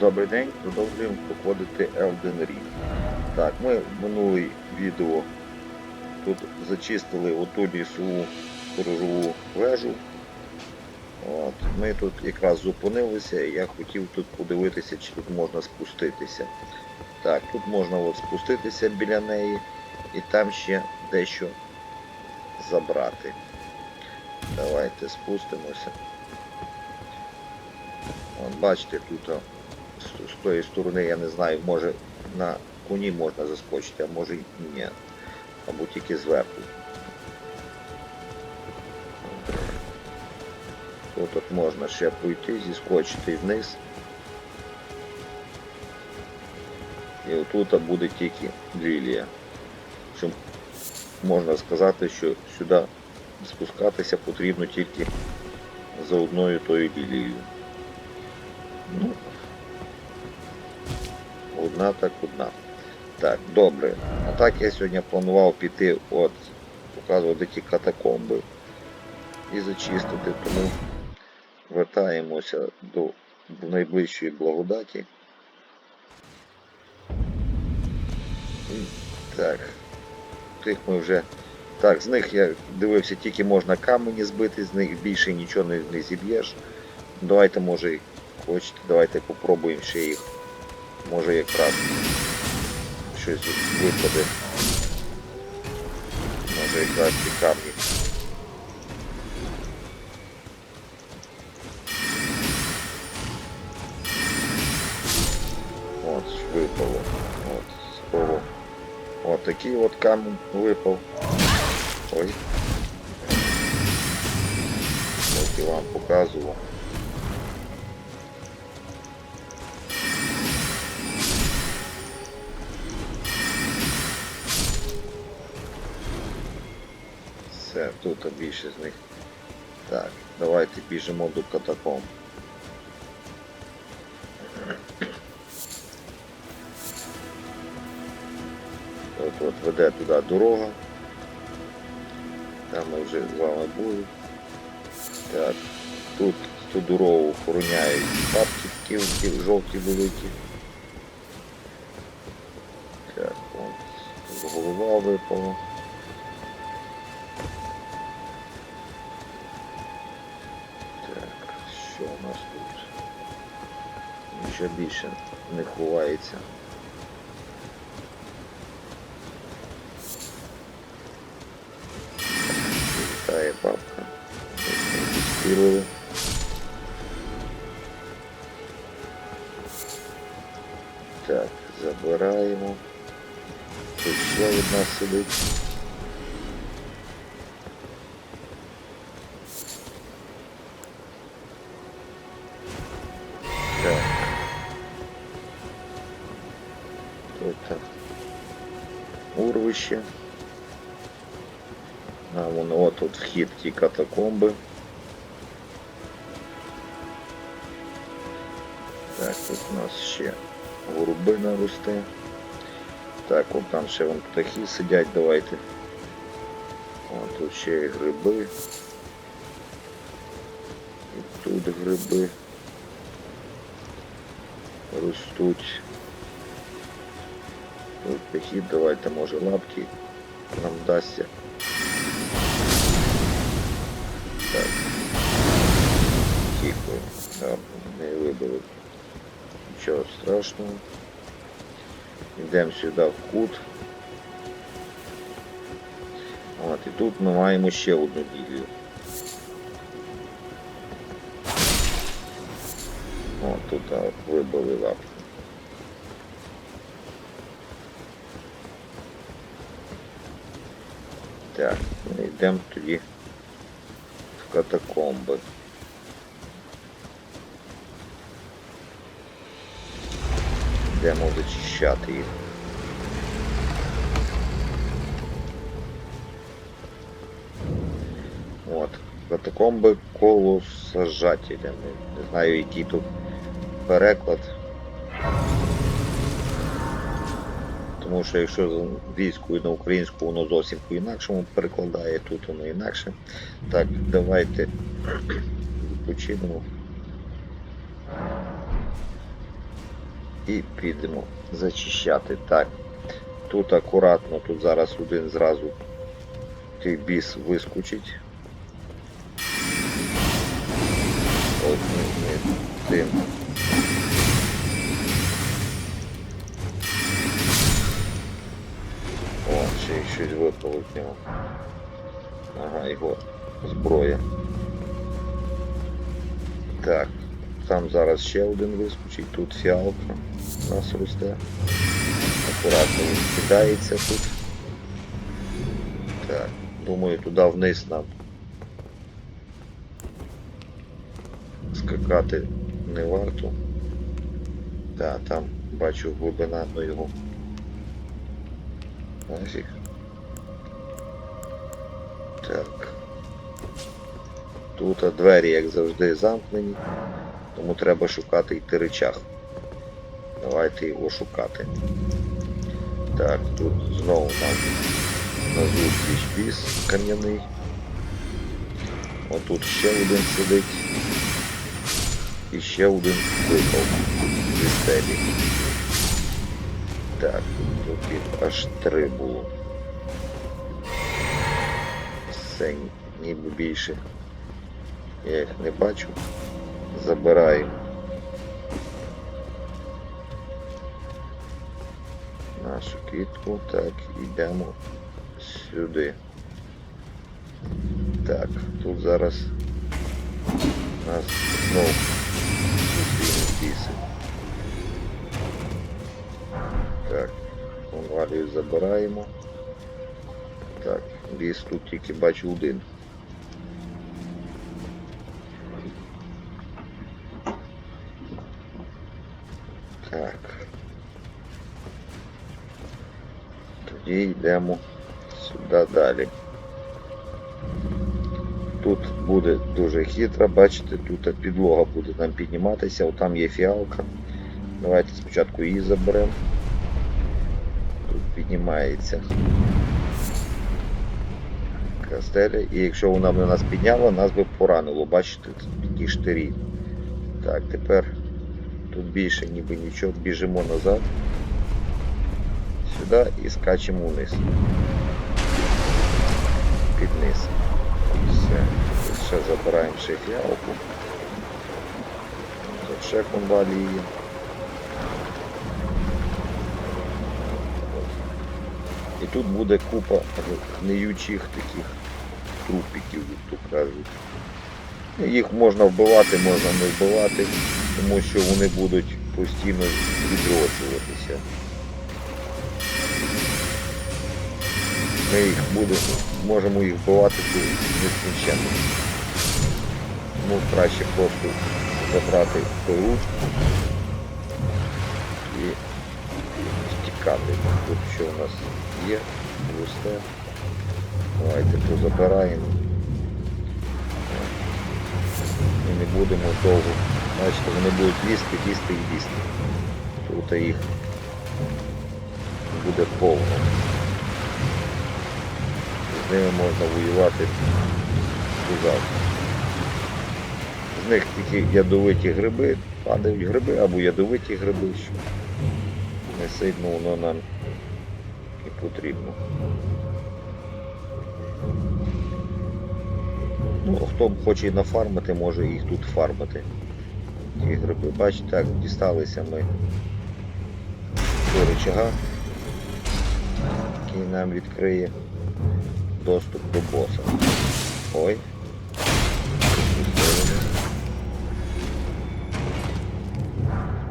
Добрий день, продовжуємо проходити Elden Ring. Так, ми в минулий відео тут зачистили оту лісову сторожову вежу. От, ми тут якраз зупинилися і я хотів тут подивитися, чи тут можна спуститися. Так, тут можна от спуститися біля неї і там ще дещо забрати. Давайте спустимося. От бачите, тут з, з тої сторони, я не знаю, може на коні можна заскочити, а може і ні. Або тільки зверху. Тут от можна ще пройти, зіскочити вниз. І отут буде тільки лілія. Що можна сказати, що сюди спускатися потрібно тільки за одною тою лілією. Ну, одна так одна. Так, добре. А так я сьогодні планував піти от, показувати ті катакомби і зачистити, тому вертаємося до, найближчої благодаті. Так. Тих ми вже. Так, з них я дивився, тільки можна камені збити, з них більше нічого не, не зіб'єш. Давайте, може, хочете, давайте попробуємо ще їх. Може якраз щось випаде. Може якраз ці камні. От, випало. От, слово. От такий от камінь випав. Ой. Ось я вам показував. Тут більше з них. Так, давайте біжимо до катакомб. От от веде туди дорога. Там ми вже з вами були. Так, тут цю дорогу охороняють такі, такі жовті великі. Так, от, голова випала. Що у нас тут? Нічого більше не ховається. Літає бабка. Відстрілили. Так, забираємо. Тут ще одна сидить. Урвище. А воно от тут вхід ті катакомби. Так, тут у нас ще голубина росте. Так, от там ще вон птахи сидять, давайте. О, тут ще і гриби. І тут гриби ростуть. Тут похід, давайте може лапки нам вдасться. Так. Тихо. Не вибили. Нічого страшного. Йдемо сюди в кут. От, і тут ми маємо ще одну ділю. О, тут вибили лапку. Так, ну, йдемо тоді в катакомби. Йдемо зачищати їх. От, катакомби колосажателя. Не, не знаю, який тут переклад. Тому що якщо з англійською на українську воно зовсім по-інакшому перекладає, тут воно інакше. Так, давайте відпочинемо. і підемо зачищати. Так. Тут акуратно, тут зараз один зразу той біс вискочить. От не, не тим. Щось випало в нього. Ага, його зброя. Так, там зараз ще один вискочить, тут фіалка у нас росте. Акуратно він кидається тут. Так, думаю, туди вниз нам скакати не варто. Так, там бачу глибина до його. Нафіг. Так. Тут двері, як завжди, замкнені, тому треба шукати йти речах. Давайте його шукати. Так, тут знову нам на зустріч біс кам'яний. Отут ще один сидить. І ще один випав зі стелі. Так, тут аж три було. Все ніби більше. Я їх не бачу. Забираю. Нашу квітку. Так, йдемо сюди. Так, тут зараз нас знову біси. Так, конвалію забираємо. Так, ліс тут тільки бачу один. Так. Тоді йдемо сюди далі. Тут буде дуже хитро, бачите, тут підлога буде нам підніматися, отам є фіалка. Давайте спочатку її заберемо. Тут піднімається кастеля, і якщо вона б на нас підняла, нас би поранило, бачите, тут такі штирі. Так, тепер тут більше ніби нічого, біжимо назад. Сюди і скачемо вниз. Під низ. Все. Тут ще забираємо ще. Тут ще конвалії. І тут буде купа гниючих таких трупиків, як то кажуть. Їх можна вбивати, можна не вбивати, тому що вони будуть постійно відроджуватися. Ми їх будемо, можемо їх вбивати тут нескінченно. Тому краще просто забрати ручку і втікати. Тут що у нас є, пусте. Давайте позабираємо. І не будемо довго. Бачите, вони будуть лізти, лізти і лізти. Тут їх буде повно. З ними можна воювати завжди. З них тільки ядовиті гриби, падають гриби або ядовиті гриби, що не сильно воно нам і потрібно. Ну, хто хоче нафармити, може їх тут фармити. Ті гриби. Бачите, так, дісталися ми до рычага, який нам відкриє доступ до боса. Ой.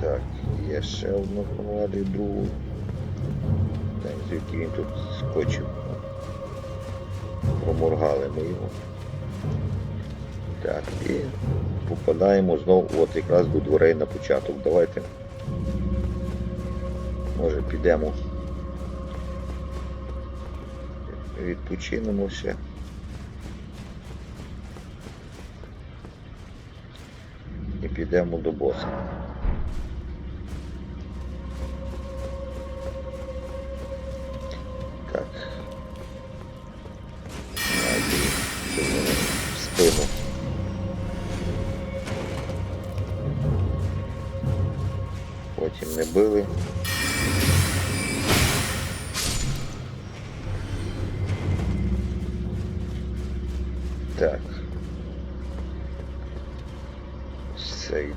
Так, є ще одну конвалію, другу. Так, звідки він тут скочив. Проморгали ми його. Так, і попадаємо знову от якраз до дверей на початок. Давайте. Може підемо. Відпочинемо ще. І підемо до боса.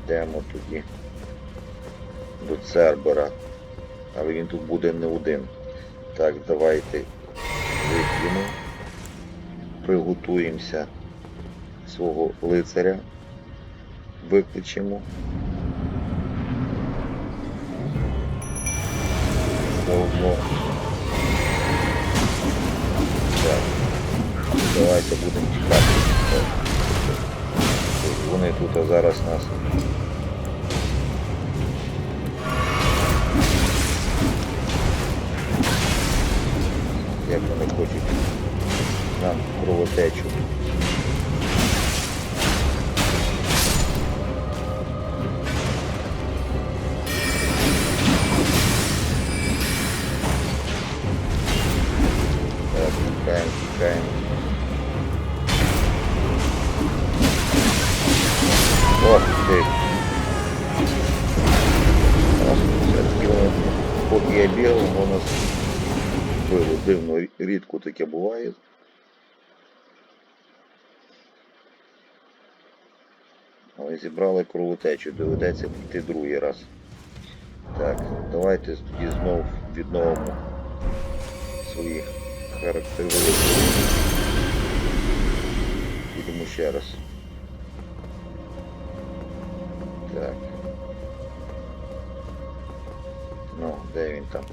Йдемо тоді до Цербера. Але він тут буде не один. Так, давайте вип'ємо. Приготуємося свого лицаря. Викличемо. Заодно. Так. Давайте будемо чекати. Тут зараз нас. Як вони хочуть нам кровотечу. Таке буває. Але зібрали кровотечу, доведеться піти другий раз. Так, давайте тоді знов відновимо свої характеристики. Підемо ще раз. Так. Ну, де він там?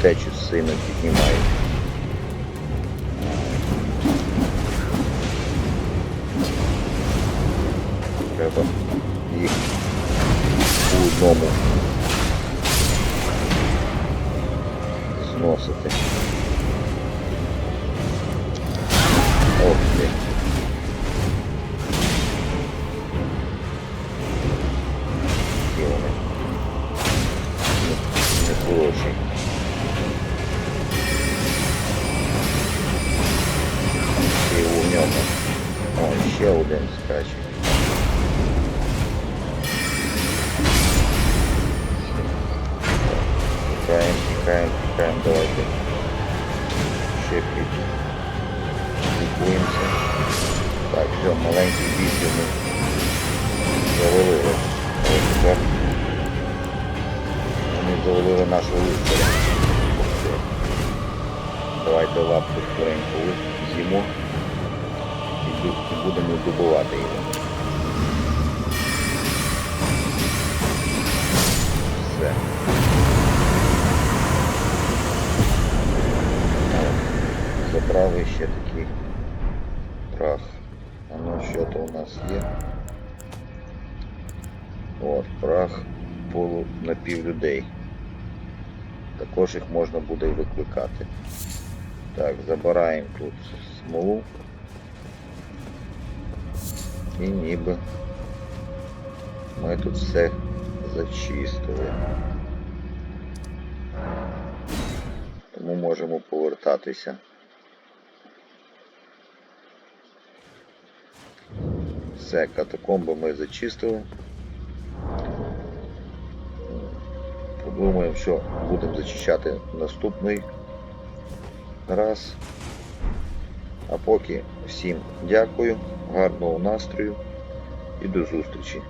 Кровотечу сильно піднімають. Ще під. Лікуємося. Так, все, маленький бійки ми завалили. Але тепер вони завалили нашого лицаря. Давайте лапку скоренько з'їмо і будемо добувати його. Все. Забрали ще такий прах. А ну що то у нас є? От, прах полу напівлюдей. Також їх можна буде викликати. Так, забираємо тут смолу. І ніби ми тут все зачистили. Тому можемо повертатися. Все, катакомби ми зачистили. Подумаємо, що будемо зачищати наступний раз. А поки всім дякую, гарного настрою і до зустрічі.